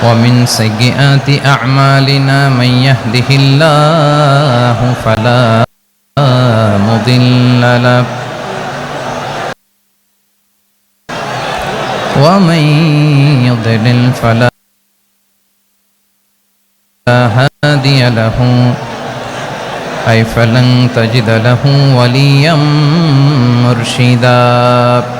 ومن سيئات أعمالنا من يهده الله فلا مضل له. ومن يضلل فلا هادي له. أي فلن تجد له وليا مرشدا.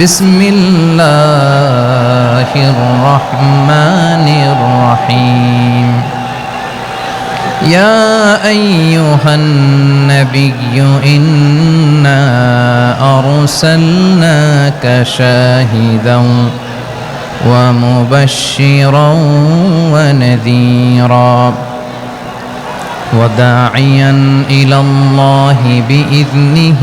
بسم الله الرحمن الرحيم. يا أيها النبي إنا أرسلناك شاهدا ومبشرا ونذيرا وداعيا إلى الله بإذنه.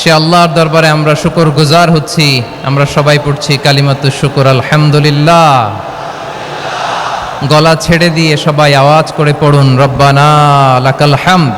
সে আল্লাহর দরবারে আমরা শুকর গুজার হচ্ছি, আমরা সবাই পড়ছি কালিমাতু শুকর, আলহামদুলিল্লাহ। গলা ছেড়ে দিয়ে সবাই আওয়াজ করে পড়ুন, রব্বানা লাকাল হামদ।